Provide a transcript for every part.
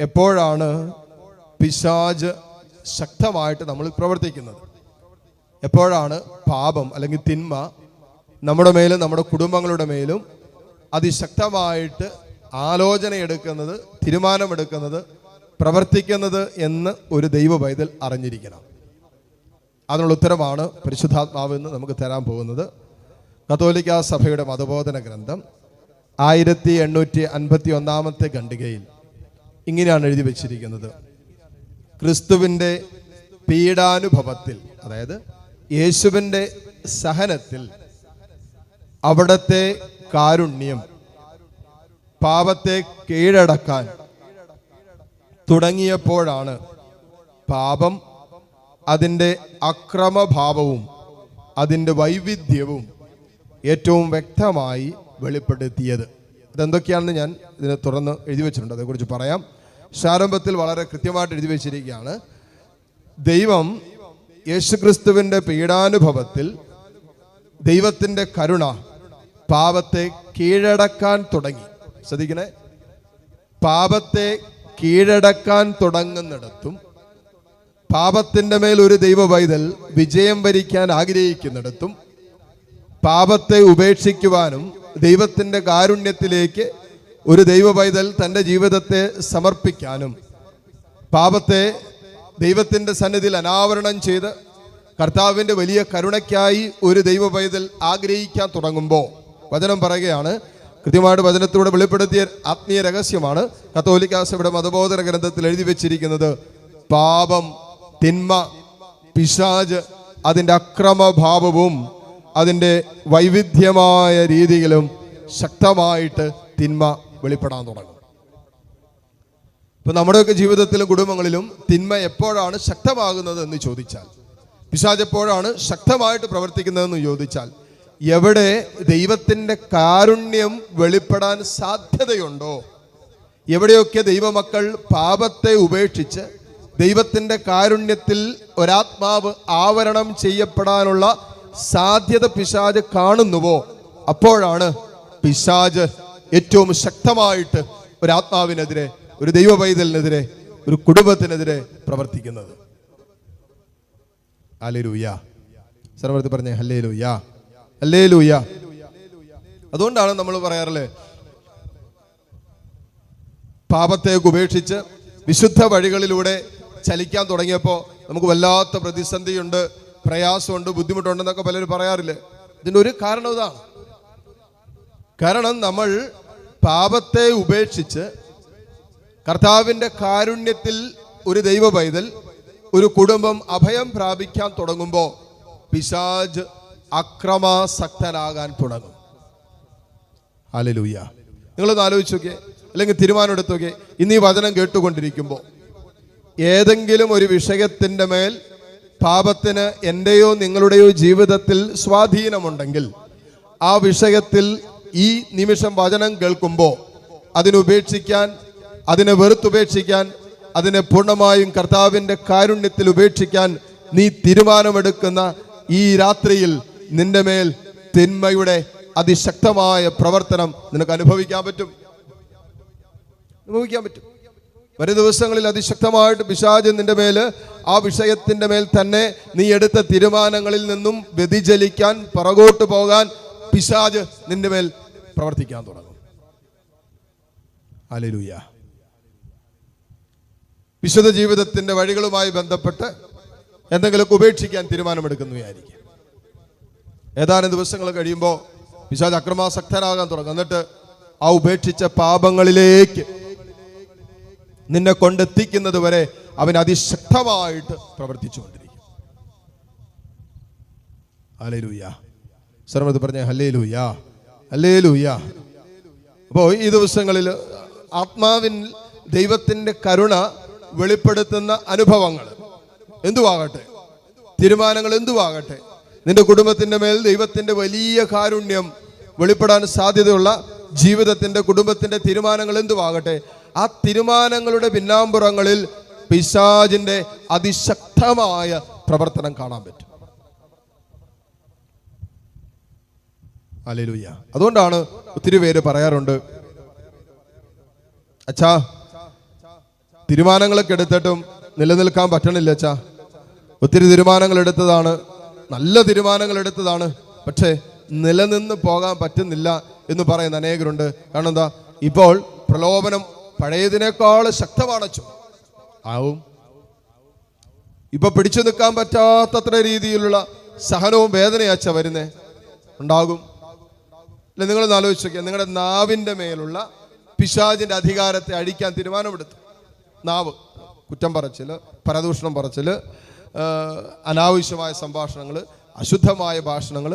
എപ്പോഴാണ് പിശാജ് ശക്തമായിട്ട് നമ്മൾ പ്രവർത്തിക്കുന്നത്? എപ്പോഴാണ് പാപം അല്ലെങ്കിൽ തിന്മ നമ്മുടെ മേലും നമ്മുടെ കുടുംബങ്ങളുടെ മേലും അതിശക്തമായിട്ട് ആലോചന എടുക്കുന്നത് തീരുമാനമെടുക്കുന്നത് പ്രവർത്തിക്കുന്നത് എന്ന് ഒരു ദൈവ പൈതൽ അറിഞ്ഞിരിക്കണം. അതിനുള്ള ഉത്തരമാണ് പരിശുദ്ധാത്മാവ് എന്ന് നമുക്ക് തരാൻ പോകുന്നത്. കത്തോലിക്ക സഭയുടെ മതബോധന ഗ്രന്ഥം ആയിരത്തി എണ്ണൂറ്റി അൻപത്തി ഒന്നാമത്തെ ഖണ്ഡികയിൽ ഇങ്ങനെയാണ് എഴുതി വെച്ചിരിക്കുന്നത്. ക്രിസ്തുവിന്റെ പീഡാനുഭവത്തിൽ അതായത് യേശുവിന്റെ സഹനത്തിൽ അവിടത്തെ കാരുണ്യം പാപത്തെ കീഴടക്കാൻ തുടങ്ങിയപ്പോഴാണ് പാപം അതിന്റെ അക്രമഭാവവും അതിന്റെ വൈവിധ്യവും ഏറ്റവും വ്യക്തമായി വെളിപ്പെടുത്തിയത്. ഇതെന്തൊക്കെയാണെന്ന് ഞാൻ ഇതിനെ തുറന്ന് എഴുതി വെച്ചിട്ടുണ്ട്. അതേക്കുറിച്ച് പറയാം. ശാരംഭത്തിൽ വളരെ കൃത്യമായിട്ട് എഴുതി വെച്ചിരിക്കുകയാണ്. ദൈവം യേശുക്രിസ്തുവിന്റെ പീഡാനുഭവത്തിൽ ദൈവത്തിന്റെ കരുണ പാപത്തെ കീഴടക്കാൻ തുടങ്ങി. ശ്രദ്ധിക്കണേ. പാപത്തെ കീഴടക്കാൻ തുടങ്ങുന്നിടത്തും പാപത്തിന്റെ മേൽ ഒരു ദൈവ വിജയം വരിക്കാൻ ആഗ്രഹിക്കുന്നിടത്തും പാപത്തെ ഉപേക്ഷിക്കുവാനും ദൈവത്തിന്റെ കാരുണ്യത്തിലേക്ക് ഒരു ദൈവ പൈതൽ തന്റെ ജീവിതത്തെ സമർപ്പിക്കാനും പാപത്തെ ദൈവത്തിന്റെ സന്നിധിയിൽ അനാവരണം ചെയ്ത് കർത്താവിന്റെ വലിയ കരുണയ്ക്കായി ഒരു ദൈവ പൈതൽ ആഗ്രഹിക്കാൻ തുടങ്ങുമ്പോൾ വചനം പറയുകയാണ്. കൃത്യമായിട്ട് വചനത്തിലൂടെ വെളിപ്പെടുത്തിയ ആത്മീയ രഹസ്യമാണ്. കത്തോലിക്കാസയുടെ മതബോധന ഗ്രന്ഥത്തിൽ എഴുതി വെച്ചിരിക്കുന്നത് പാപം തിന്മ പിശാജ് അതിന്റെ അക്രമഭാവവും അതിന്റെ വൈവിധ്യമായ രീതിയിലും ശക്തമായിട്ട് തിന്മ വെളിപ്പെടാൻ തുടങ്ങും. ഇപ്പൊ നമ്മുടെയൊക്കെ ജീവിതത്തിലും കുടുംബങ്ങളിലും തിന്മ എപ്പോഴാണ് ശക്തമാകുന്നത് എന്ന് ചോദിച്ചാൽ പിശാജ് എപ്പോഴാണ് ശക്തമായിട്ട് പ്രവർത്തിക്കുന്നതെന്ന് ചോദിച്ചാൽ എവിടെ ദൈവത്തിന്റെ കാരുണ്യം വെളിപ്പെടാൻ സാധ്യതയുണ്ടോ? എവിടെയൊക്കെ ദൈവമക്കൾ പാപത്തെ ഉപേക്ഷിച്ച് ദൈവത്തിന്റെ കാരുണ്യത്തിൽ ഒരാത്മാവ് ആവരണം ചെയ്യപ്പെടാനുള്ള സാധ്യത പിശാജ് കാണുന്നുവോ? അപ്പോഴാണ് പിശാജ് ഏറ്റവും ശക്തമായിട്ട് ഒരു ആത്മാവിനെതിരെ ഒരു ദൈവ പൈതലിനെതിരെ ഒരു കുടുംബത്തിനെതിരെ പ്രവർത്തിക്കുന്നത്. ഹല്ലേലൂയ. ഹല്ലേ പറഞ്ഞേ ഹല്ലേലൂയ. ഹല്ലേലൂയ. അതുകൊണ്ടാണ് നമ്മൾ പറയാറില്ലേ പാപത്തെ ഉപേക്ഷിച്ച് വിശുദ്ധ വഴികളിലൂടെ ചലിക്കാൻ തുടങ്ങിയപ്പോൾ നമുക്ക് വല്ലാത്ത പ്രതിസന്ധിയുണ്ട് പ്രയാസമുണ്ട് ബുദ്ധിമുട്ടുണ്ടെന്നൊക്കെ പലരും പറയാറില്ലേ? ഇതിന്റെ ഒരു കാരണം ഇതാണ്. കാരണം നമ്മൾ പാപത്തെ ഉപേക്ഷിച്ച് കർത്താവിന്റെ കാരുണ്യത്തിൽ ഒരു ദൈവ പൈതൽ ഒരു കുടുംബം അഭയം പ്രാപിക്കാൻ തുടങ്ങുമ്പോൾ പിശാജ് അക്രമാസക്തനാകാൻ തുടങ്ങും. അലലൂയ നിങ്ങളൊന്ന് ആലോചിച്ച് അല്ലെങ്കിൽ തീരുമാനം എടുത്ത് ഇന്ന് ഈ വചനം കേട്ടുകൊണ്ടിരിക്കുമ്പോൾ ഏതെങ്കിലും ഒരു വിഷയത്തിന്റെ മേൽ പാപത്തിന് എന്റെയോ നിങ്ങളുടെയോ ജീവിതത്തിൽ സ്വാധീനമുണ്ടെങ്കിൽ ആ വിഷയത്തിൽ ഈ നിമിഷം വചനം കേൾക്കുമ്പോൾ അതിനുപേക്ഷിക്കാൻ അതിനെ വെറുത്തുപേക്ഷിക്കാൻ അതിനെ പൂർണമായും കർത്താവിന്റെ കാരുണ്യത്തിൽ ഉപേക്ഷിക്കാൻ നീ തീരുമാനമെടുക്കുന്ന ഈ രാത്രിയിൽ നിന്റെ മേൽ തിന്മയുടെ അതിശക്തമായ പ്രവർത്തനം നിനക്ക് അനുഭവിക്കാൻ പറ്റും. അനുഭവിക്കാൻ പറ്റും. വരും ദിവസങ്ങളിൽ അതിശക്തമായിട്ട് പിശാജ് നിന്റെ മേൽ ആ വിഷയത്തിന്റെ മേൽ തന്നെ നീ എടുത്ത തീരുമാനങ്ങളിൽ നിന്നും വ്യതിചലിക്കാൻ പുറകോട്ട് പോകാൻ പിശാജ് നിന്റെ മേൽ പ്രവർത്തിക്കാൻ തുടങ്ങും. അലലൂയ വിശുദ്ധ ജീവിതത്തിന്റെ വഴികളുമായി ബന്ധപ്പെട്ട് എന്തെങ്കിലും ഉപേക്ഷിക്കാൻ തീരുമാനമെടുക്കുന്നു വിചാരിക്കും. ഏതാനും ദിവസങ്ങൾ കഴിയുമ്പോൾ പിശാജ് അക്രമാസക്തനാകാൻ തുടങ്ങും. എന്നിട്ട് ആ ഉപേക്ഷിച്ച പാപങ്ങളിലേക്ക് നിന്നെ കൊണ്ടെത്തിക്കുന്നത് വരെ അവൻ അതിശക്തമായിട്ട് പ്രവർത്തിച്ചുകൊണ്ടിരിക്കും ലൂയ്യ സർവത്ത് പറഞ്ഞ ഹല്ലേലൂയ ഹല്ലേലൂയ അപ്പോൾ ഈ ദിവസങ്ങളിൽ ആത്മാവിൻ ദൈവത്തിന്റെ കരുണ വെളിപ്പെടുത്തുന്ന അനുഭവങ്ങൾ എന്തുവാകട്ടെ? തീരുമാനങ്ങൾ എന്തുവാകട്ടെ? നിന്റെ കുടുംബത്തിന്റെ മേൽ ദൈവത്തിന്റെ വലിയ കാരുണ്യം വെളിപ്പെടാൻ സാധ്യതയുള്ള ജീവിതത്തിന്റെ കുടുംബത്തിന്റെ തീരുമാനങ്ങൾ എന്തുവാകട്ടെ? ആ തീരുമാനങ്ങളുടെ പിന്നാമ്പുറങ്ങളിൽ പിശാജിന്റെ അതിശക്തമായ പ്രവർത്തനം കാണാൻ പറ്റും. അല്ലേലൂയ അതുകൊണ്ടാണ് ഒത്തിരി പേര് പറയാറുണ്ട് അച്ഛാ തീരുമാനങ്ങളൊക്കെ എടുത്തിട്ടും നിലനിൽക്കാൻ പറ്റണില്ല അച്ഛാ. ഒത്തിരി തീരുമാനങ്ങൾ എടുത്തതാണ് നല്ല തീരുമാനങ്ങൾ എടുത്തതാണ്. പക്ഷേ നിലനിന്ന് പോകാൻ പറ്റുന്നില്ല എന്ന് പറയുന്ന അനേകരുണ്ട്. കാരണം എന്താ? ഇപ്പോൾ പ്രലോഭനം പഴയതിനേക്കാൾ ശക്തമാണ് അച്ഛൻ ആവും. ഇപ്പൊ പിടിച്ചു നിൽക്കാൻ പറ്റാത്തത്ര രീതിയിലുള്ള സഹനവും വേദനയാച്ച വരുന്നേ. ഉണ്ടാകും. അല്ലെ നിങ്ങളൊന്ന് ആലോചിച്ചോക്കെ നിങ്ങളുടെ നാവിന്റെ മേലുള്ള പിശാചിന്റെ അധികാരത്തെ അഴിക്കാൻ തീരുമാനമെടുത്തു. നാവ് കുറ്റം പറച്ചിൽ പരദൂഷണം പറച്ചിൽ അനാവശ്യമായ സംഭാഷണങ്ങൾ അശുദ്ധമായ ഭാഷണങ്ങൾ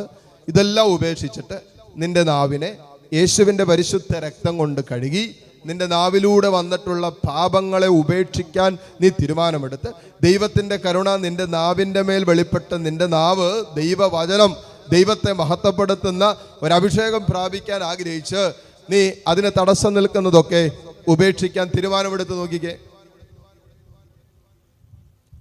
ഇതെല്ലാം ഉപേക്ഷിച്ചിട്ട് നിന്റെ നാവിനെ യേശുവിന്റെ പരിശുദ്ധ രക്തം കൊണ്ട് കഴുകി നിന്റെ നാവിലൂടെ വന്നിട്ടുള്ള പാപങ്ങളെ ഉപേക്ഷിക്കാൻ നീ തീരുമാനമെടുത്ത്. ദൈവത്തിന്റെ കരുണ നിന്റെ നാവിന്റെ മേൽ വെളിപ്പെട്ട് നിന്റെ നാവ് ദൈവവചനം ദൈവത്തെ മഹത്വപ്പെടുത്തുന്ന ഒരു അഭിഷേകം പ്രാപിക്കാൻ ആഗ്രഹിച്ച് നീ അതിന് തടസ്സം നിൽക്കുന്നതൊക്കെ ഉപേക്ഷിക്കാൻ തീരുമാനമെടുത്ത് നോക്കിക്കേ.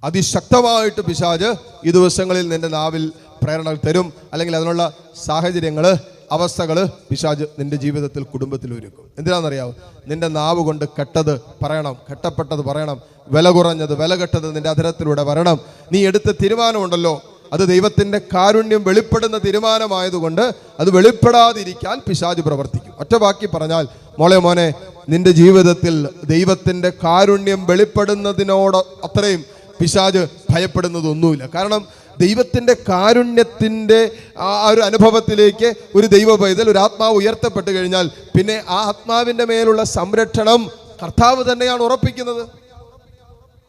അതിശക്തമായിട്ട് പിശാജ് ഈ ദിവസങ്ങളിൽ നിന്റെ നാവിൽ പ്രേരണ തരും. അല്ലെങ്കിൽ അതിനുള്ള സാഹചര്യങ്ങൾ അവസ്ഥകൾ പിശാജ് നിന്റെ ജീവിതത്തിൽ കുടുംബത്തിൽ ഒരുക്കും. എന്തിനാണെന്നറിയാവോ? നിന്റെ നാവ് കൊണ്ട് കെട്ടത് പറയണം. കെട്ടപ്പെട്ടത് പറയണം. വില കുറഞ്ഞത് വില കെട്ടത് നിന്റെ അധരത്തിലൂടെ വരണം. നീ എടുത്ത തീരുമാനമുണ്ടല്ലോ. അത് ദൈവത്തിന്റെ കാരുണ്യം വെളിപ്പെടുന്ന തീരുമാനമായതുകൊണ്ട് അത് വെളിപ്പെടാതിരിക്കാൻ പിശാജ് പ്രവർത്തിക്കും. ഒറ്റ ബാക്കി പറഞ്ഞാൽ മോളെ മോനെ നിന്റെ ജീവിതത്തിൽ ദൈവത്തിന്റെ കാരുണ്യം വെളിപ്പെടുന്നതിനോട് അത്രയും പിശാജ് ഭയപ്പെടുന്നതൊന്നുമില്ല. കാരണം ദൈവത്തിന്റെ കാരുണ്യത്തിന്റെ ആ ഒരു അനുഭവത്തിലേക്ക് ഒരു ദൈവ പൈതൽ ഒരു ആത്മാവ് ഉയർത്തപ്പെട്ട് കഴിഞ്ഞാൽ പിന്നെ ആ ആത്മാവിന്റെ മേലുള്ള സംരക്ഷണം കർത്താവ് തന്നെയാണ് ഉറപ്പിക്കുന്നത്.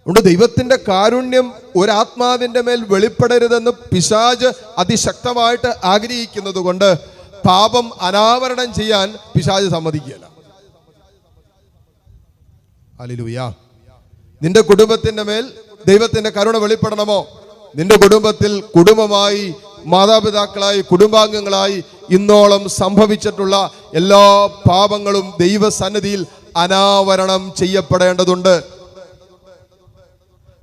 അതുകൊണ്ട് ദൈവത്തിന്റെ കാരുണ്യം ഒരാത്മാവിന്റെ മേൽ വെളിപ്പെടരുതെന്ന് പിശാജ് അതിശക്തമായിട്ട് ആഗ്രഹിക്കുന്നത് കൊണ്ട് പാപം അനാവരണം ചെയ്യാൻ പിശാജ് സമ്മതിക്കുകയല്ല. അലിലുയാ നിന്റെ കുടുംബത്തിന്റെ മേൽ ദൈവത്തിന്റെ കരുണ വെളിപ്പെടണമോ? നിന്റെ കുടുംബത്തിൽ കുടുംബമായി മാതാപിതാക്കളായി കുടുംബാംഗങ്ങളായി ഇന്നോളം സംഭവിച്ചിട്ടുള്ള എല്ലാ പാപങ്ങളും ദൈവസന്നിധിയിൽ അനാവരണം ചെയ്യപ്പെടേണ്ടതുണ്ട്.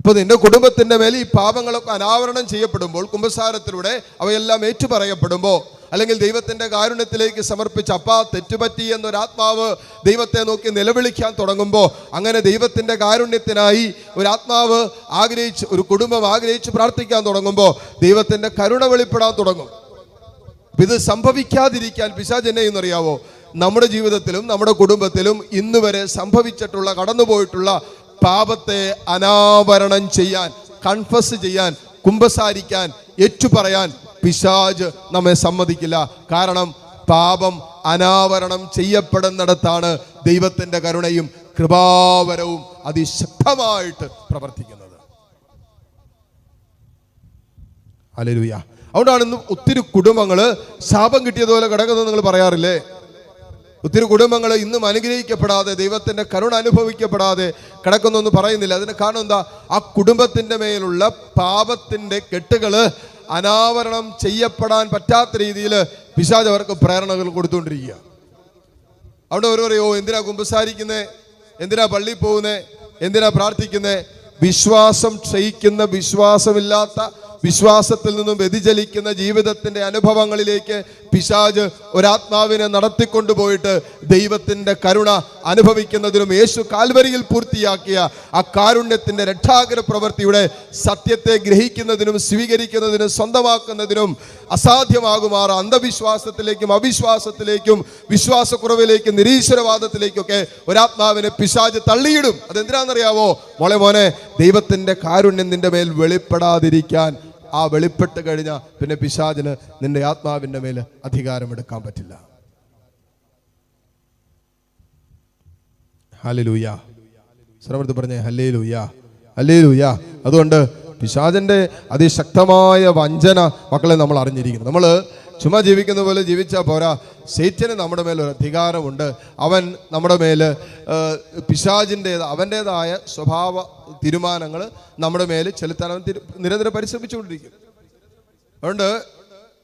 ഇപ്പൊ നിന്റെ കുടുംബത്തിന്റെ മേൽ ഈ പാപങ്ങളൊക്കെ അനാവരണം ചെയ്യപ്പെടുമ്പോൾ കുംഭസാരത്തിലൂടെ അവയെല്ലാം ഏറ്റുപറയപ്പെടുമ്പോൾ അല്ലെങ്കിൽ ദൈവത്തിന്റെ കാരുണ്യത്തിലേക്ക് സമർപ്പിച്ച അപ്പാ തെറ്റുപറ്റി എന്നൊരാത്മാവ് ദൈവത്തെ നോക്കി നിലവിളിക്കാൻ തുടങ്ങുമ്പോൾ അങ്ങനെ ദൈവത്തിന്റെ കാരുണ്യത്തിനായി ഒരാത്മാവ് ആഗ്രഹിച്ച് ഒരു കുടുംബം ആഗ്രഹിച്ച് പ്രാർത്ഥിക്കാൻ തുടങ്ങുമ്പോൾ ദൈവത്തിന്റെ കരുണ വെളിപ്പെടാൻ തുടങ്ങും. ഇത് സംഭവിക്കാതിരിക്കാൻ പിശാജ് എന്നെ എന്നറിയാവോ നമ്മുടെ ജീവിതത്തിലും നമ്മുടെ കുടുംബത്തിലും ഇന്നുവരെ സംഭവിച്ചിട്ടുള്ള കടന്നുപോയിട്ടുള്ള പാപത്തെ അനാവരണം ചെയ്യാൻ കൺഫസ് ചെയ്യാൻ കുമ്പസാരിക്കാൻ ഏറ്റുപറയാൻ പിശാജ് നമ്മെ സമ്മതിക്കില്ല. കാരണം പാപം അനാവരണം ചെയ്യപ്പെടുന്നിടത്താണ് ദൈവത്തിന്റെ കരുണയും കൃപാവരവും അതിശക്തമായിട്ട് പ്രവർത്തിക്കുന്നത്. അലലുയ അതുകൊണ്ടാണ് ഇന്ന് ഒത്തിരി കുടുംബങ്ങൾ ശാപം കിട്ടിയതുപോലെ കിടക്കുന്നത് നിങ്ങൾ പറയാറില്ലേ? ഒത്തിരി കുടുംബങ്ങൾ ഇന്നും അനുഗ്രഹിക്കപ്പെടാതെ ദൈവത്തിന്റെ കരുണ അനുഭവിക്കപ്പെടാതെ കിടക്കുന്നു എന്ന് പറയുന്നില്ല. അതിന് കാരണം എന്താ? ആ കുടുംബത്തിന്റെ മേലുള്ള പാപത്തിന്റെ കെട്ടുകൾ അനാവരണം ചെയ്യപ്പെടാൻ പറ്റാത്ത രീതിയിൽ പിശാജ് അവർക്ക് പ്രേരണകൾ കൊടുത്തുകൊണ്ടിരിക്കുക അവിടെ ഒരു പറയോ എന്തിനാ കുമ്പസാരിക്കുന്നേ? എന്തിനാ പള്ളി പോകുന്നേ? എന്തിനാ പ്രാർത്ഥിക്കുന്നേ? വിശ്വാസം ക്ഷയിക്കുന്ന വിശ്വാസമില്ലാത്ത വിശ്വാസത്തിൽ നിന്നും വ്യതിചലിക്കുന്ന ജീവിതത്തിന്റെ അനുഭവങ്ങളിലേക്ക് പിശാജ് ഒരാത്മാവിനെ നടത്തിക്കൊണ്ടുപോയിട്ട് ദൈവത്തിന്റെ കരുണ അനുഭവിക്കുന്നതിനും യേശു കാൽവരിയിൽ പൂർത്തിയാക്കിയ ആ കാരുണ്യത്തിന്റെ രക്ഷാകര പ്രവൃത്തിയുടെ സത്യത്തെ ഗ്രഹിക്കുന്നതിനും സ്വീകരിക്കുന്നതിനും സ്വന്തമാക്കുന്നതിനും അസാധ്യമാകുമാറ അന്ധവിശ്വാസത്തിലേക്കും അവിശ്വാസത്തിലേക്കും വിശ്വാസക്കുറവിലേക്കും നിരീശ്വരവാദത്തിലേക്കൊക്കെ ഒരാത്മാവിനെ പിശാജ് തള്ളിയിടും. അതെന്തിനാണെന്നറിയാവോ? മോളെ മോനെ ദൈവത്തിന്റെ കാരുണ്യം നിന്റെ മേൽ വെളിപ്പെടാതിരിക്കാൻ ആ വെളിപ്പെട്ട് കഴിഞ്ഞാൽ പിന്നെ പിശാചിന് നിന്റെ ആത്മാവിന്റെ മേൽ അധികാരമെടുക്കാൻ പറ്റില്ല. ശ്രമത്ത് പറഞ്ഞേ ഹല്ലേ ലൂയ ഹല്ലേ ലൂയ അതുകൊണ്ട് പിശാചന്റെ അതിശക്തമായ വഞ്ചന മക്കളെ നമ്മൾ അറിഞ്ഞിരിക്കുന്നു. നമ്മൾ ചുമ്മാ ജീവിക്കുന്ന പോലെ ജീവിച്ചാൽ പോരാ. സേറ്റന് നമ്മുടെ മേൽ ഒരു അധികാരമുണ്ട്. അവൻ നമ്മുടെ മേൽ പിശാജിന്റെ അവന്റേതായ സ്വഭാവ തീരുമാനങ്ങൾ നമ്മുടെ മേൽ ചെലുത്താൻ അവൻ നിരന്തരം പരിശ്രമിച്ചുകൊണ്ടിരിക്കും. അതുകൊണ്ട്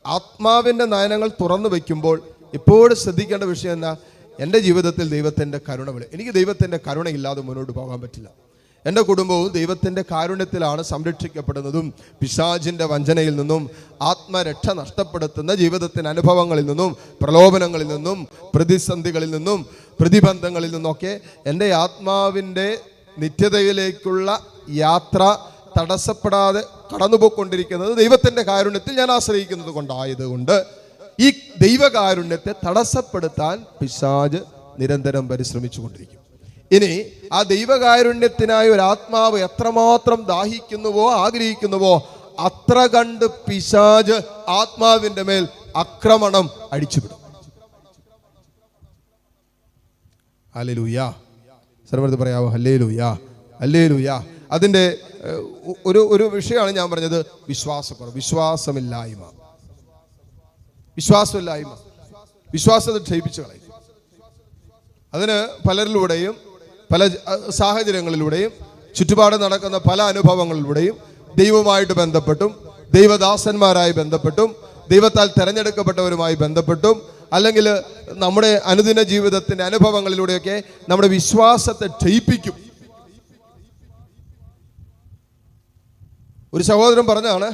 ആത്മാവിന്റെ നയനങ്ങൾ തുറന്നു വയ്ക്കുമ്പോൾ എപ്പോഴും ശ്രദ്ധിക്കേണ്ട വിഷയം എന്നാ എന്റെ ജീവിതത്തിൽ ദൈവത്തിന്റെ കരുണ വിളി. എനിക്ക് ദൈവത്തിന്റെ കരുണയില്ലാതെ മുന്നോട്ട് പോകാൻ പറ്റില്ല. എന്റെ കുടുംബവും ദൈവത്തിന്റെ കാരുണ്യത്തിലാണ് സംരക്ഷിക്കപ്പെടുന്നതും പിശാചിന്റെ വഞ്ചനയിൽ നിന്നും ആത്മരക്ഷ നഷ്ടപ്പെടുത്തുന്ന ജീവിതത്തിന്റെ അനുഭവങ്ങളിൽ നിന്നും പ്രലോഭനങ്ങളിൽ നിന്നും പ്രതിസന്ധികളിൽ നിന്നും പ്രതിബന്ധങ്ങളിൽ നിന്നൊക്കെ എന്റെ ആത്മാവിന്റെ നിത്യതയിലേക്കുള്ള യാത്ര തടസ്സപ്പെടാതെ കടന്നുപോയിക്കൊണ്ടിരിക്കുന്നത് ദൈവത്തിന്റെ കാരുണ്യത്തിൽ ഞാൻ ആശ്രയിക്കുന്നത് കൊണ്ടായതുകൊണ്ട് ഈ ദൈവകാരുണ്യത്തെ തടസ്സപ്പെടുത്താൻ പിശാജ് നിരന്തരം പരിശ്രമിച്ചു കൊണ്ടിരിക്കും ഇനി ആ ദൈവകാരുണ്യത്തിനായി ഒരു ആത്മാവ് എത്രമാത്രം ദാഹിക്കുന്നുവോ ആഗ്രഹിക്കുന്നുവോ അത്ര കണ്ട് പിശാജ് ആത്മാവിന്റെ മേൽ ആക്രമണം അടിച്ചുവിടും. ഹല്ലേലൂയാ. സർവത്ത് പറയാവോ അല്ലേ ലൂയാ അല്ലേ ലൂയാ അതിന്റെ ഒരു ഒരു വിഷയമാണ് ഞാൻ പറഞ്ഞത് വിശ്വാസക്കുറവ് വിശ്വാസമില്ലായ്മ. വിശ്വാസമില്ലായ്മ. വിശ്വാസത്തെ ക്ഷയിപ്പിച്ചു കളയും. അതിന് പലരിലൂടെയും പല സാഹചര്യങ്ങളിലൂടെയും ചുറ്റുപാട് നടക്കുന്ന പല അനുഭവങ്ങളിലൂടെയും ദൈവമായിട്ട് ബന്ധപ്പെട്ടും ദൈവദാസന്മാരായി ബന്ധപ്പെട്ടും ദൈവത്താൽ തിരഞ്ഞെടുക്കപ്പെട്ടവരുമായി ബന്ധപ്പെട്ടും അല്ലെങ്കിൽ നമ്മുടെ അനുദിന ജീവിതത്തിന്റെ അനുഭവങ്ങളിലൂടെയൊക്കെ നമ്മുടെ വിശ്വാസത്തെ ക്ഷയിപ്പിക്കും. ഒരു സഹോദരൻ പറഞ്ഞാണ്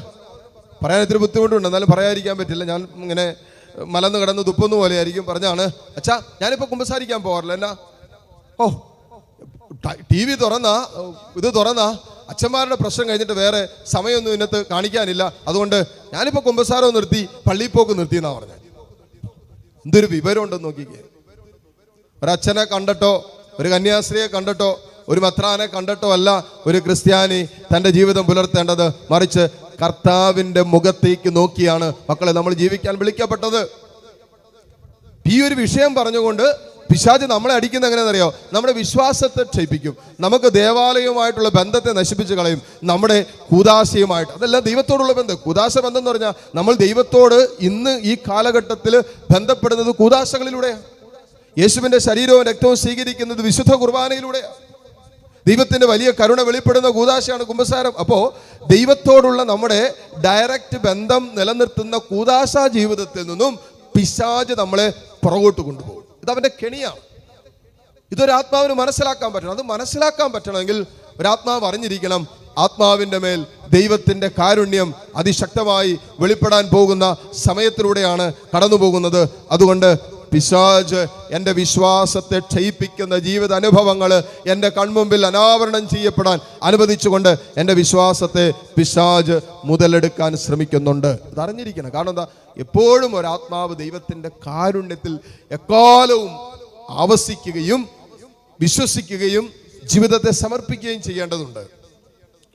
പറയാൻ ഇത്തിരി ബുദ്ധിമുട്ടുണ്ട് എന്നാലും പറയാതിരിക്കാൻ പറ്റില്ല. ഞാൻ ഇങ്ങനെ മലന്ന് കിടന്ന് തുപ്പുന്ന പോലെ ആയിരിക്കും. പറഞ്ഞാണ് അച്ഛാ ഞാനിപ്പോൾ കുമ്പസാരിക്കാൻ പോകാറില്ല. എന്നാ? ഓ ടി വി തുറന്ന ഇത് തുറന്ന അച്ഛന്മാരുടെ പ്രശ്നം കഴിഞ്ഞിട്ട് വേറെ സമയമൊന്നും ഇതിനകത്ത് കാണിക്കാനില്ല. അതുകൊണ്ട് ഞാനിപ്പോൾ കുമ്പസാരം നിർത്തി പള്ളിപ്പോക്ക് നിർത്തി എന്നാ പറഞ്ഞത് എന്തൊരു വിവരമുണ്ടെന്ന് നോക്കിക്കേ. ഒരച്ഛനെ കണ്ടിട്ടോ ഒരു കന്യാസ്ത്രീയെ കണ്ടിട്ടോ ഒരു മെത്രാനെ കണ്ടിട്ടോ അല്ല ഒരു ക്രിസ്ത്യാനി തന്റെ ജീവിതം പുലർത്തേണ്ടത് മറിച്ച് കർത്താവിന്റെ മുഖത്തേക്ക് നോക്കിയാണ് മക്കളെ നമ്മൾ ജീവിക്കാൻ വിളിക്കപ്പെട്ടത്. ഈ ഒരു വിഷയം പറഞ്ഞുകൊണ്ട് പിശാജ് നമ്മളെ അടിക്കുന്ന എങ്ങനെയാണെന്നറിയോ? നമ്മുടെ വിശ്വാസത്തെ ക്ഷയിപ്പിക്കും. നമുക്ക് ദേവാലയവുമായിട്ടുള്ള ബന്ധത്തെ നശിപ്പിച്ച് കളയും. നമ്മുടെ കൂതാശയുമായിട്ട് അതെല്ലാം ദൈവത്തോടുള്ള ബന്ധം. കൂദാശ ബന്ധം എന്ന് പറഞ്ഞാൽ നമ്മൾ ദൈവത്തോട് ഇന്ന് ഈ കാലഘട്ടത്തിൽ ബന്ധപ്പെടുന്നത് കൂതാശകളിലൂടെയാണ് യേശുവിന്റെ ശരീരവും രക്തവും സ്വീകരിക്കുന്നത് വിശുദ്ധ കുർബാനയിലൂടെയാണ് ദൈവത്തിന്റെ വലിയ കരുണ വെളിപ്പെടുന്ന കൂതാശയാണ് കുമ്പസാരം. അപ്പോ ദൈവത്തോടുള്ള നമ്മുടെ ഡയറക്റ്റ് ബന്ധം നിലനിർത്തുന്ന കൂതാശ ജീവിതത്തിൽ നിന്നും പിശാജ് നമ്മളെ പുറകോട്ട് കൊണ്ടുപോകും. ഇത് അവന്റെ കെണിയാണ് ഇതൊരാത്മാവിന് മനസ്സിലാക്കാൻ പറ്റണം. അത് മനസ്സിലാക്കാൻ പറ്റണമെങ്കിൽ ഒരാത്മാവ് അറിഞ്ഞിരിക്കണം. ആത്മാവിന്റെ മേൽ ദൈവത്തിന്റെ കാരുണ്യം അതിശക്തമായി വെളിപ്പെടാൻ പോകുന്ന സമയത്തിലൂടെയാണ് കടന്നു പോകുന്നത് അതുകൊണ്ട് പിശാജ് എന്റെ വിശ്വാസത്തെ ക്ഷയിപ്പിക്കുന്ന ജീവിത അനുഭവങ്ങൾ എന്റെ കൺമുമ്പിൽ അനാവരണം ചെയ്യപ്പെടാൻ അനുവദിച്ചുകൊണ്ട് എന്റെ വിശ്വാസത്തെ പിശാജ് മുതലെടുക്കാൻ ശ്രമിക്കുന്നുണ്ട്. അതറിഞ്ഞിരിക്കണം കാരണം എന്താ? എപ്പോഴും ഒരാത്മാവ് ദൈവത്തിന്റെ കാരുണ്യത്തിൽ എക്കാലവും ആവസിക്കുകയും വിശ്വസിക്കുകയും ജീവിതത്തെ സമർപ്പിക്കുകയും ചെയ്യേണ്ടതുണ്ട്.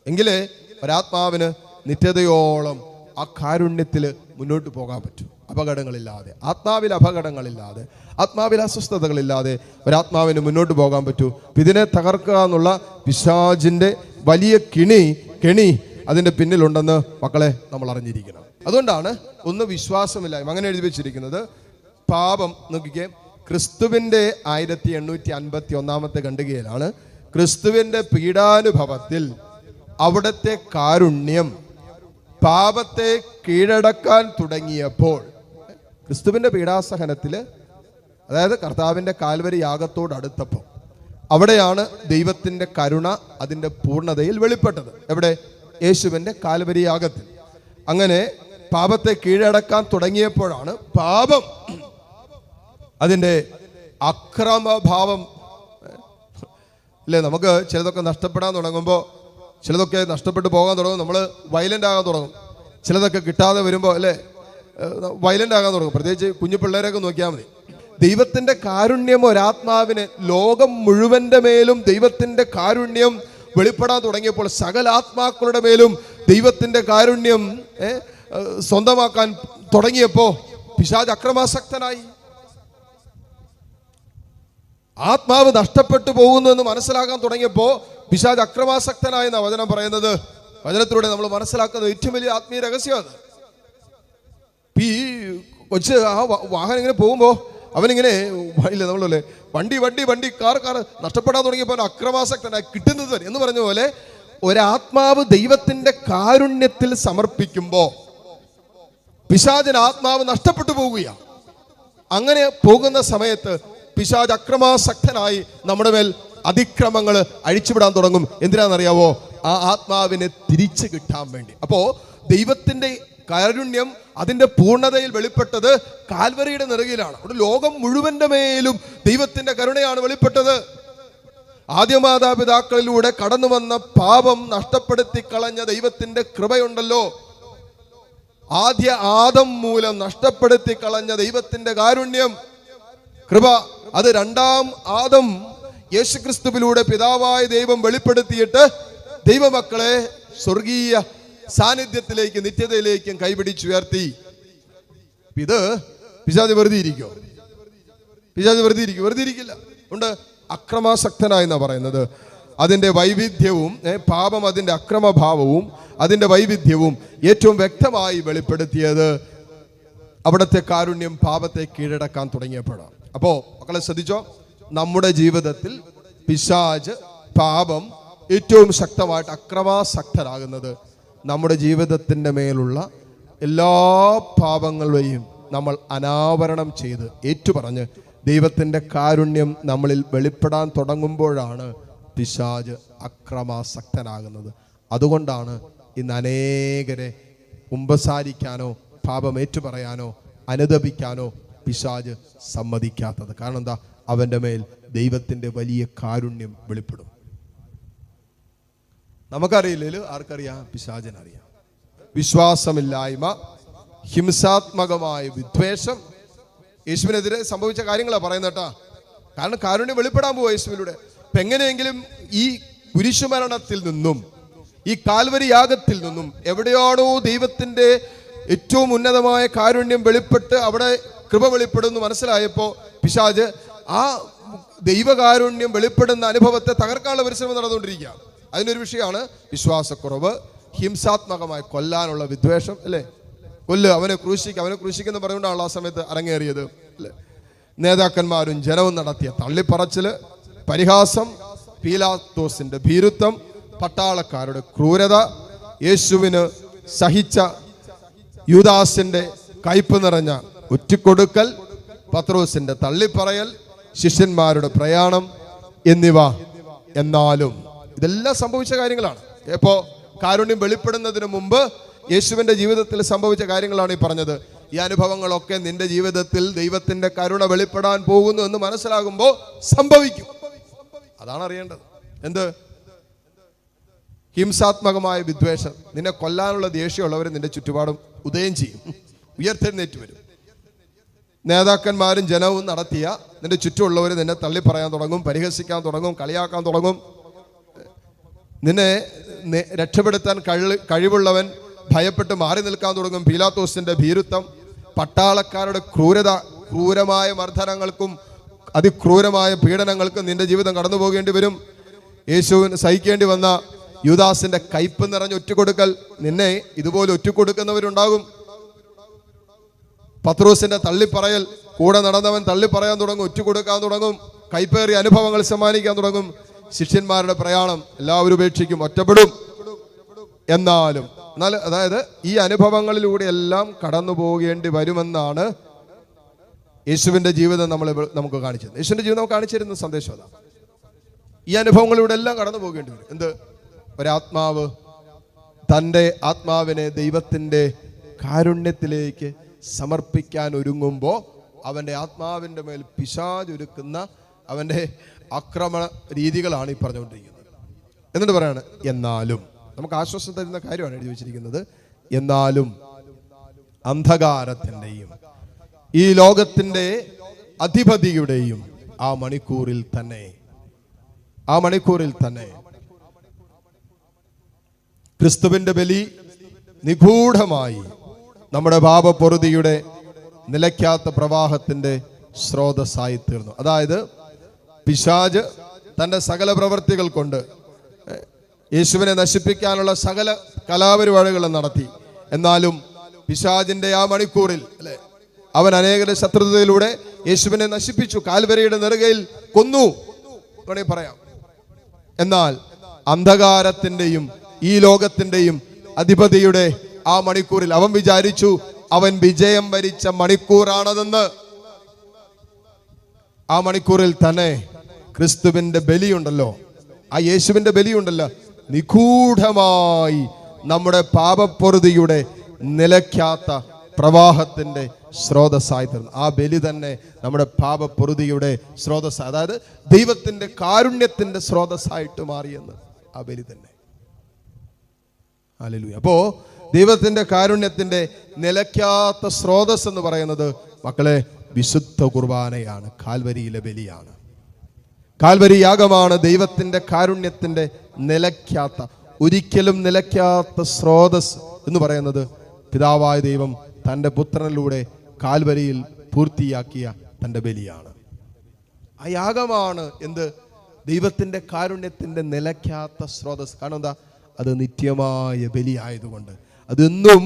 എങ്കിലേ ഒരാത്മാവിന് നിത്യതയോളം ആ കാരുണ്യത്തിൽ മുന്നോട്ട് പോകാൻ പറ്റും. അപകടങ്ങളില്ലാതെ ആത്മാവിൽ അപകടങ്ങളില്ലാതെ ആത്മാവിൽ അസ്വസ്ഥതകളില്ലാതെ ഒരാത്മാവിന് മുന്നോട്ട് പോകാൻ പറ്റൂ. ഇതിനെ തകർക്കുക എന്നുള്ള പിശാജിന്റെ വലിയ കിണി കെണി അതിന്റെ പിന്നിലുണ്ടെന്ന് മക്കളെ നമ്മൾ അറിഞ്ഞിരിക്കണം. അതുകൊണ്ടാണ് ഒന്ന് വിശ്വാസമില്ലായ്മ. അങ്ങനെ എഴുതി വെച്ചിരിക്കുന്നത് പാപം നോക്കിക്കേ ക്രിസ്തുവിന്റെ ആയിരത്തി എണ്ണൂറ്റി അൻപത്തി ഒന്നാമത്തെ ഖണ്ഡികയിലാണ് ക്രിസ്തുവിന്റെ പീഡാനുഭവത്തിൽ അവിടുത്തെ കാരുണ്യം പാപത്തെ കീഴടക്കാൻ തുടങ്ങിയപ്പോൾ ക്രിസ്തുവിന്റെ പീഡാസഹനത്തിൽ അതായത് കർത്താവിന്റെ കാൽവരി യാഗത്തോട് അടുത്തപ്പോൾ അവിടെയാണ് ദൈവത്തിന്റെ കരുണ അതിന്റെ പൂർണതയിൽ വെളിപ്പെട്ടത്. എവിടെ? യേശുവിന്റെ കാൽവരി യാഗത്തിൽ. അങ്ങനെ പാപത്തെ കീഴടക്കാൻ തുടങ്ങിയപ്പോഴാണ് പാപം. അതിന്റെ അക്രമഭാവം അല്ലേ നമുക്ക് ചിലതൊക്കെ നഷ്ടപ്പെടാൻ തുടങ്ങുമ്പോൾ ചിലതൊക്കെ നഷ്ടപ്പെട്ടു പോകാൻ തുടങ്ങും. നമ്മൾ വയലന്റ് ആകാൻ തുടങ്ങും. ചിലതൊക്കെ കിട്ടാതെ വരുമ്പോൾ അല്ലേ? വയലന്റ് ആകാൻ തുടങ്ങും. പ്രത്യേകിച്ച് കുഞ്ഞു പിള്ളേരെയൊക്കെ നോക്കിയാൽ മതി. ദൈവത്തിന്റെ കാരുണ്യം ഒരാത്മാവിന് ലോകം മുഴുവന്റെ മേലും ദൈവത്തിന്റെ കാരുണ്യം വെളിപ്പെടാൻ തുടങ്ങിയപ്പോൾ സകല ആത്മാക്കളുടെ മേലും ദൈവത്തിന്റെ കാരുണ്യം സ്വന്തമാക്കാൻ തുടങ്ങിയപ്പോൾ പിശാജ് അക്രമാസക്തനായി. ആത്മാവ് നഷ്ടപ്പെട്ടു പോകുന്നു എന്ന് മനസ്സിലാക്കാൻ തുടങ്ങിയപ്പോൾ പിശാജ് അക്രമാസക്തനായ എന്ന വചനം പറയുന്നത്. വചനത്തിലൂടെ നമ്മൾ മനസ്സിലാക്കുന്ന ഏറ്റവും വലിയ ആത്മീയ രഹസ്യമാണ്. ഈ കൊച്ച് ആ വാഹനം ഇങ്ങനെ പോകുമ്പോൾ അവനിങ്ങനെ ഇല്ല നമ്മളല്ലേ വണ്ടി വണ്ടി വണ്ടി കാർ കാർ നഷ്ടപ്പെടാൻ തുടങ്ങിയപ്പോൾ അക്രമാസക്തനായി കിട്ടുന്നത് തന്നെ എന്ന് പറഞ്ഞ പോലെ ഒരാത്മാവ് ദൈവത്തിന്റെ കാരുണ്യത്തിൽ സമർപ്പിക്കുമ്പോൾ പിശാചൻ ആത്മാവ് നഷ്ടപ്പെട്ടു പോവുകയാണ്. അങ്ങനെ പോകുന്ന സമയത്ത് പിശാജ് അക്രമാസക്തനായി നമ്മുടെ മേൽ അതിക്രമങ്ങൾ അഴിച്ചുവിടാൻ തുടങ്ങും. എന്തിനാണെന്നറിയാവോ? ആ ആത്മാവിനെ തിരിച്ചു കിട്ടാൻ വേണ്ടി. അപ്പോൾ ദൈവത്തിന്റെ കാരുണ്യം അതിന്റെ പൂർണതയിൽ വെളിപ്പെട്ടത് കാൽവരിയുടെ നിറകിലാണ് അവിടെ ലോകം മുഴുവന്റെ മേലും ദൈവത്തിന്റെ കരുണയാണ് വെളിപ്പെട്ടത്. ആദ്യ മാതാപിതാക്കളിലൂടെ കടന്നു വന്ന പാപം നഷ്ടപ്പെടുത്തി കളഞ്ഞ ദൈവത്തിന്റെ കൃപയുണ്ടല്ലോ. ആദ്യ ആദം മൂലം നഷ്ടപ്പെടുത്തി കളഞ്ഞ ദൈവത്തിന്റെ കാരുണ്യം. കൃപ അത് രണ്ടാം ആദം യേശുക്രിസ്തുവിലൂടെ പിതാവായ ദൈവം വെളിപ്പെടുത്തിയിട്ട് ദൈവമക്കളെ സ്വർഗീയ സാന്നിധ്യത്തിലേക്ക് നിത്യതയിലേക്കും കൈപിടിച്ചുയർത്തി ഇത് പിശാജ് വെറുതെ ഇരിക്കോ പിശാജ് വെറുതെ ഇരിക്കും വെറുതെ ഇരിക്കില്ല. ഉണ്ട്. അക്രമാസക്തനായെന്നാ പറയുന്നത്. അതിന്റെ വൈവിധ്യവും പാപം അതിന്റെ അക്രമഭാവവും അതിന്റെ വൈവിധ്യവും ഏറ്റവും വ്യക്തമായി വെളിപ്പെടുത്തിയത് അവിടുത്തെ കാരുണ്യം പാപത്തെ കീഴടക്കാൻ തുടങ്ങിയപ്പോഴാണ്. അപ്പോൾ മക്കളെ ശ്രദ്ധിച്ചോ? നമ്മുടെ ജീവിതത്തിൽ പിശാജ് പാപം ഏറ്റവും ശക്തമായിട്ട് അക്രമാസക്തരാകുന്നത് നമ്മുടെ ജീവിതത്തിന്റെ മേലുള്ള എല്ലാ പാപങ്ങളെയും നമ്മൾ അനാവരണം ചെയ്ത് ഏറ്റുപറഞ്ഞ് ദൈവത്തിന്റെ കാരുണ്യം നമ്മളിൽ വെളിപ്പെടാൻ തുടങ്ങുമ്പോഴാണ് പിശാജ് അക്രമാസക്തനാകുന്നത്. അതുകൊണ്ടാണ് ഇന്ന് അനേകരെ കുമ്പസാരിക്കാനോ പാപം ഏറ്റുപറയാനോ അനുദപിക്കാനോ പിശാജ് സമ്മതിക്കാത്തത്. കാരണം എന്താ? അവന്റെ മേൽ ദൈവത്തിന്റെ വലിയ കാരുണ്യം വെളിപ്പെടും. നമുക്കറിയില്ലല്ലോ ആർക്കറിയാം? പിശാചനറിയാം. വിശ്വാസമില്ലായ്മ ഹിംസാത്മകമായ വിദ്വേഷം. യേശുവിനെതിരെ സംഭവിച്ച കാര്യങ്ങളാണ് പറയുന്നത് കേട്ടാ. കാരണം കാരുണ്യം വെളിപ്പെടാൻ പോകും യേശുവിലൂടെ. അപ്പൊ എങ്ങനെയെങ്കിലും ഈ കുരിശുമരണത്തിൽ നിന്നും ഈ കാൽവരി യാഗത്തിൽ നിന്നും എവിടെയാണോ ദൈവത്തിന്റെ ഏറ്റവും ഉന്നതമായ കാരുണ്യം വെളിപ്പെട്ട് അവിടെ കൃപ വെളിപ്പെടുന്നു മനസ്സിലായപ്പോൾ പിശാജ് ആ ദൈവകാരുണ്യം വെളിപ്പെടുന്ന അനുഭവത്തെ തകർക്കാനുള്ള പരിശ്രമം നടന്നുകൊണ്ടിരിക്കുക അതിനൊരു വിഷയമാണ് വിശ്വാസക്കുറവ് ഹിംസാത്മകമായി കൊല്ലാനുള്ള വിദ്വേഷം അല്ലേ? കൊല്ല് അവനെ ക്രൂശിക്ക അവനെ ക്രൂശിക്കുന്ന പറഞ്ഞുകൊണ്ടാണല്ലോ ആ സമയത്ത് അരങ്ങേറിയത് അല്ലേ? നേതാക്കന്മാരും ജനവും നടത്തിയ തള്ളിപ്പറച്ചിൽ പരിഹാസം പീലാത്തോസിന്റെ ഭീരുത്വം പട്ടാളക്കാരുടെ ക്രൂരത യേശുവിന് സഹിച്ച യൂദാസിന്റെ കയ്പ് നിറഞ്ഞ ഒറ്റിക്കൊടുക്കൽ പത്രോസിന്റെ തള്ളിപ്പറയൽ ശിഷ്യന്മാരുടെ പ്രയാണം എന്നിവ എന്നാലും ഇതെല്ലാം സംഭവിച്ച കാര്യങ്ങളാണ്. ഇപ്പോ കാരുണ്യം വെളിപ്പെടുന്നതിന് മുമ്പ് യേശുവിന്റെ ജീവിതത്തിൽ സംഭവിച്ച കാര്യങ്ങളാണ് ഈ പറഞ്ഞത്. ഈ അനുഭവങ്ങളൊക്കെ നിന്റെ ജീവിതത്തിൽ ദൈവത്തിന്റെ കരുണ വെളിപ്പെടാൻ പോകുന്നു എന്ന് മനസ്സിലാകുമ്പോൾ സംഭവിക്കും. അതാണ് അറിയേണ്ടത്. എന്ത്? ഹിംസാത്മകമായ വിദ്വേഷം. നിന്നെ കൊല്ലാനുള്ള ദേഷ്യമുള്ളവർ നിന്റെ ചുറ്റുപാടും ഉദയം ചെയ്യും. ഉയർത്തെഴുന്നേറ്റ് വരും. നേതാക്കന്മാരും ജനവും നടത്തിയ നിന്റെ ചുറ്റുമുള്ളവർ നിന്നെ തള്ളി പറയാൻ തുടങ്ങും പരിഹസിക്കാൻ തുടങ്ങും കളിയാക്കാൻ തുടങ്ങും. നിന്നെ രക്ഷപ്പെടുത്താൻ കഴി കഴിവുള്ളവൻ ഭയപ്പെട്ട് മാറി നിൽക്കാൻ തുടങ്ങും പീലാത്തോസിന്റെ ഭീരുത്വം. പട്ടാളക്കാരുടെ ക്രൂരത ക്രൂരമായ മർദ്ദനങ്ങൾക്കും അതിക്രൂരമായ പീഡനങ്ങൾക്കും നിന്റെ ജീവിതം കടന്നു പോകേണ്ടി വരും. യേശുവിന് സഹിക്കേണ്ടി വന്ന യുദാസിന്റെ കയ്പ് നിറഞ്ഞ ഒറ്റുകൊടുക്കൽ നിന്നെ ഇതുപോലെ ഒറ്റുകൊടുക്കുന്നവരുണ്ടാകും. പത്രോസിന്റെ തള്ളിപ്പറയൽ കൂടെ നടന്നവൻ തള്ളിപ്പറയാൻ തുടങ്ങും ഒറ്റുകൊടുക്കാൻ തുടങ്ങും കൈപ്പേറിയ അനുഭവങ്ങൾ സമ്മാനിക്കാൻ തുടങ്ങും. ശിഷ്യന്മാരുടെ പ്രയാണം എല്ലാവരും ഉപേക്ഷിക്കും ഒറ്റപ്പെടും. എന്നാലും എന്നാൽ അതായത് ഈ അനുഭവങ്ങളിലൂടെ എല്ലാം കടന്നു പോകേണ്ടി വരുമെന്നാണ് യേശുവിന്റെ ജീവിതം നമ്മൾ നമുക്ക് കാണിച്ചത് യേശുവിന്റെ ജീവിതം കാണിച്ചു കാണിച്ചിരുന്ന സന്ദേശം അതാണ് ഈ അനുഭവങ്ങളിലൂടെ എല്ലാം കടന്നു പോകേണ്ടി വരും. എന്ത്? ഒരാത്മാവ് തന്റെ ആത്മാവിനെ ദൈവത്തിന്റെ കാരുണ്യത്തിലേക്ക് സമർപ്പിക്കാൻ ഒരുങ്ങുമ്പോൾ അവന്റെ ആത്മാവിന്റെ മേൽ പിശാചൊരുക്കുന്ന അവന്റെ ആക്രമണ രീതികളാണ് ഈ പറഞ്ഞുകൊണ്ടിരിക്കുന്നത്. എന്നിട്ട് പറയാണ് എന്നാലും. നമുക്ക് ആശ്വാസം തരുന്ന കാര്യമാണ് എഴുതി വെച്ചിരിക്കുന്നത്. എന്നാലും അന്ധകാരത്തിന്റെയും ഈ ലോകത്തിന്റെ അധിപതിയുടെയും ആ മണിക്കൂറിൽ തന്നെ ആ മണിക്കൂറിൽ തന്നെ ക്രിസ്തുവിന്റെ ബലി നിഗൂഢമായി നമ്മുടെ പാപപൊറുതിയുടെ നിലയ്ക്കാത്ത പ്രവാഹത്തിന്റെ സ്രോതസ്സായി തീർന്നു. അതായത് പിശാജ് തന്റെ സകല പ്രവൃത്തികൾ കൊണ്ട് യേശുവിനെ നശിപ്പിക്കാനുള്ള സകല കലാപരിപാടികളും നടത്തി. എന്നാലും പിശാജിന്റെ ആ മണിക്കൂറിൽ അല്ലെ അവൻ അനേകരുടെ ശത്രുതയിലൂടെ യേശുവിനെ നശിപ്പിച്ചു കാൽവരയുടെ നെറുകയിൽ കൊന്നു വേണമെങ്കിൽ പറയാം. എന്നാൽ അന്ധകാരത്തിന്റെയും ഈ ലോകത്തിന്റെയും അധിപതിയുടെ ആ മണിക്കൂറിൽ അവൻ വിചാരിച്ചു അവൻ വിജയം വരിച്ച മണിക്കൂറാണതെന്ന്. ആ മണിക്കൂറിൽ തന്നെ ക്രിസ്തുവിന്റെ ബലിയുണ്ടല്ലോ. ആ യേശുവിന്റെ ബലിയുണ്ടല്ലോ. നിഗൂഢമായി നമ്മുടെ പാപപ്പൊറുതിയുടെ നിലയ്ക്കാത്ത പ്രവാഹത്തിന്റെ സ്രോതസ്സായി തീർന്നു. ആ ബലി തന്നെ നമ്മുടെ പാപപ്പൊറുതിയുടെ സ്രോതസ് അതായത് ദൈവത്തിന്റെ കാരുണ്യത്തിന്റെ സ്രോതസ്സായിട്ട് മാറിയെന്ന് ആ ബലി തന്നെ. ഹല്ലേലൂയ. അപ്പോ ദൈവത്തിന്റെ കാരുണ്യത്തിന്റെ നിലയ്ക്കാത്ത സ്രോതസ് എന്ന് പറയുന്നത് മക്കളെ വിശുദ്ധ കുർബാനയാണ് കാൽവരിയിലെ ബലിയാണ്. കാൽവരി യാഗമാണ് ദൈവത്തിന്റെ കാരുണ്യത്തിന്റെ നിലയ്ക്കാത്ത ഒരിക്കലും നിലയ്ക്കാത്ത സ്രോതസ് എന്ന് പറയുന്നത് പിതാവായ ദൈവം തന്റെ പുത്രനിലൂടെ കാൽവരിയിൽ പൂർത്തിയാക്കിയ തന്റെ ബലിയാണ്. ആ യാഗമാണ് എന്ത്? ദൈവത്തിന്റെ കാരുണ്യത്തിന്റെ നിലയ്ക്കാത്ത സ്രോതസ് കാരണം എന്താ? അത് നിത്യമായ ബലിയായതുകൊണ്ട് അതെന്നും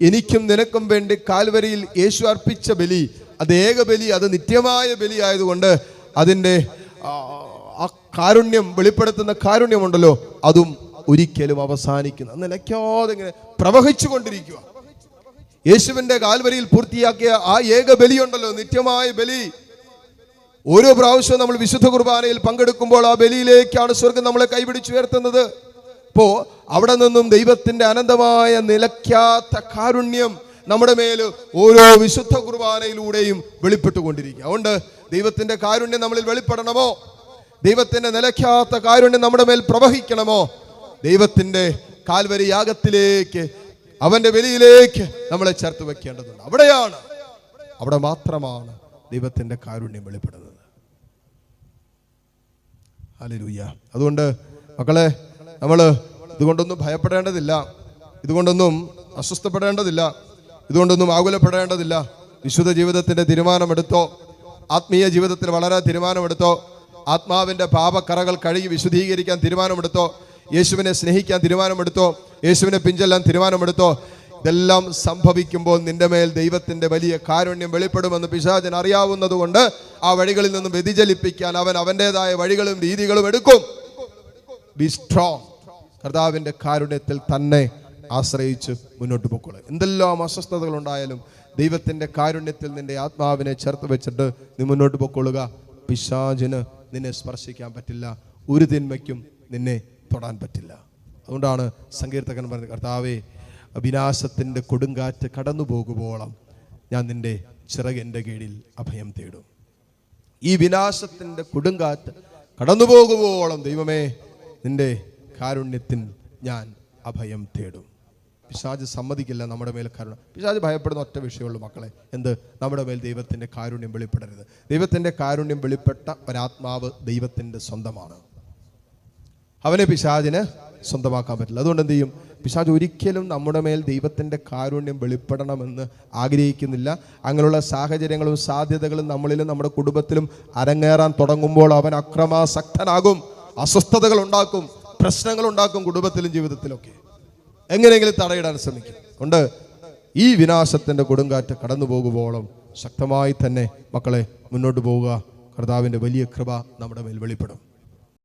എനിക്കും നിനക്കും വേണ്ടി കാൽവരിയിൽ യേശു അർപ്പിച്ച ബലി അത് ഏക ബലി അത് നിത്യമായ ബലി ആയതുകൊണ്ട് അതിന്റെ ആ, കാരുണ്യം വെളിപ്പെടുത്തുന്ന കാരുണ്യമുണ്ടല്ലോ അതും ഒരിക്കലും അവസാനിക്കുന്ന. നിലയ്ക്കാതെ ഇങ്ങനെ പ്രവഹിച്ചു കൊണ്ടിരിക്കുക. യേശുവിന്റെ കാൽവരിയിൽ പൂർത്തിയാക്കിയ ആ ഏക ബലിയുണ്ടല്ലോ നിത്യമായ ബലി. ഓരോ പ്രാവശ്യവും നമ്മൾ വിശുദ്ധ കുർബാനയിൽ പങ്കെടുക്കുമ്പോൾ ആ ബലിയിലേക്കാണ് സ്വർഗം നമ്മളെ കൈപിടിച്ചുയർത്തുന്നത്. അപ്പോ അവിടെ നിന്നും ദൈവത്തിന്റെ അനന്തമായ നിലയ്ക്കാത്ത കാരുണ്യം നമ്മുടെ മേൽ ഓരോ വിശുദ്ധ കുർബാനയിലൂടെയും വെളിപ്പെട്ടുകൊണ്ടിരിക്കുക. അതുകൊണ്ട് ദൈവത്തിന്റെ കാരുണ്യം നമ്മളിൽ വെളിപ്പെടണമോ? ദൈവത്തിന്റെ നിലയ്ക്കാത്ത കാരുണ്യം നമ്മുടെ മേൽ പ്രവഹിക്കണമോ? ദൈവത്തിന്റെ കാൽവരി യാഗത്തിലേക്ക് അവന്റെ വെളിയിലേക്ക് നമ്മളെ ചേർത്ത് വെക്കേണ്ടതുണ്ട്. അവിടെയാണ് അവിടെ മാത്രമാണ് ദൈവത്തിന്റെ കാരുണ്യം വെളിപ്പെടുന്നത്. ഹല്ലേലൂയ. അതുകൊണ്ട് മക്കളെ നമ്മൾ ഇതുകൊണ്ടൊന്നും ഭയപ്പെടേണ്ടതില്ല. ഇതുകൊണ്ടൊന്നും അസ്വസ്ഥപ്പെടേണ്ടതില്ല. ഇതുകൊണ്ടൊന്നും ആകുലപ്പെടേണ്ടതില്ല. വിശുദ്ധ ജീവിതത്തിന്റെ തീരുമാനമെടുത്തോ ആത്മീയ ജീവിതത്തിൽ വളരെ തീരുമാനമെടുത്തോ ആത്മാവിന്റെ പാപക്കറകൾ കഴുകി വിശുദ്ധീകരിക്കാൻ തീരുമാനമെടുത്തോ യേശുവിനെ സ്നേഹിക്കാൻ തീരുമാനമെടുത്തോ യേശുവിനെ പിഞ്ചെല്ലാൻ തീരുമാനമെടുത്തോ ഇതെല്ലാം സംഭവിക്കുമ്പോൾ നിന്റെ മേൽ ദൈവത്തിന്റെ വലിയ കാരുണ്യം വെളിപ്പെടുമെന്ന് പിശാചൻ അറിയാവുന്നതുകൊണ്ട് ആ വഴികളിൽ നിന്നും വ്യതിചലിപ്പിക്കാൻ അവൻ അവന്റെതായ വഴികളും രീതികളും എടുക്കും. ബി സ്ട്രോങ് കർത്താവിന്റെ കാരുണ്യത്തിൽ തന്നെ ആശ്രയിച്ച് മുന്നോട്ട് പൊക്കോളൂ. എന്തെല്ലാം അസ്വസ്ഥതകൾ ഉണ്ടായാലും ദൈവത്തിന്റെ കാരുണ്യത്തിൽ നിന്റെ ആത്മാവിനെ ചേർത്ത് വെച്ചിട്ട് നീ മുന്നോട്ട് പൊക്കോളുക. പിശാചിന് നിന്നെ സ്പർശിക്കാൻ പറ്റില്ല. ഒരു തിന്മയ്ക്കും നിന്നെ തൊടാൻ പറ്റില്ല. അതുകൊണ്ടാണ് സങ്കീർത്തകൻ പറഞ്ഞത് കർത്താവേ വിനാശത്തിന്റെ കൊടുങ്കാറ്റ് കടന്നു പോകുമ്പോളം ഞാൻ നിന്റെ ചിറകിന്റെ കീഴിൽ അഭയം തേടും. ഈ വിനാശത്തിന്റെ കൊടുങ്കാറ്റ് കടന്നു പോകുമ്പോളം ദൈവമേ നിന്റെ കാരുണ്യത്തിൽ ഞാൻ അഭയം തേടും. പിശാജ് സമ്മതിക്കില്ല നമ്മുടെ മേൽ കരുണ. പിശാജ് ഭയപ്പെടുന്ന ഒറ്റ വിഷയമുള്ളൂ മക്കളെ. എന്ത്? നമ്മുടെ മേൽ ദൈവത്തിന്റെ കാരുണ്യം വെളിപ്പെടരുത്. ദൈവത്തിന്റെ കാരുണ്യം വെളിപ്പെട്ട ഒരാത്മാവ് ദൈവത്തിന്റെ സ്വന്തമാണ്. അവനെ പിശാജിന് സ്വന്തമാക്കാൻ പറ്റില്ല. അതുകൊണ്ട് എന്ത് ചെയ്യും? പിശാജ് ഒരിക്കലും നമ്മുടെ മേൽ ദൈവത്തിന്റെ കാരുണ്യം വെളിപ്പെടണമെന്ന് ആഗ്രഹിക്കുന്നില്ല. അങ്ങനെയുള്ള സാഹചര്യങ്ങളും സാധ്യതകളും നമ്മളിലും നമ്മുടെ കുടുംബത്തിലും അരങ്ങേറാൻ തുടങ്ങുമ്പോൾ അവൻ അക്രമാസക്തനാകും. അസ്വസ്ഥതകൾ ഉണ്ടാക്കും. പ്രശ്നങ്ങൾ ഉണ്ടാക്കും കുടുംബത്തിലും ജീവിതത്തിലൊക്കെ. എങ്ങനെയെങ്കിലും തടയിടാൻ ശ്രമിക്കും. കൊണ്ട് ഈ വിനാശത്തിന്റെ കൊടുങ്കാറ്റ് കടന്നു പോകുമ്പോളം ശക്തമായി തന്നെ മക്കളെ മുന്നോട്ട് പോവുക. കർത്താവിന്റെ വലിയ കൃപ നമ്മുടെ മേൽ വെളിപ്പെടും.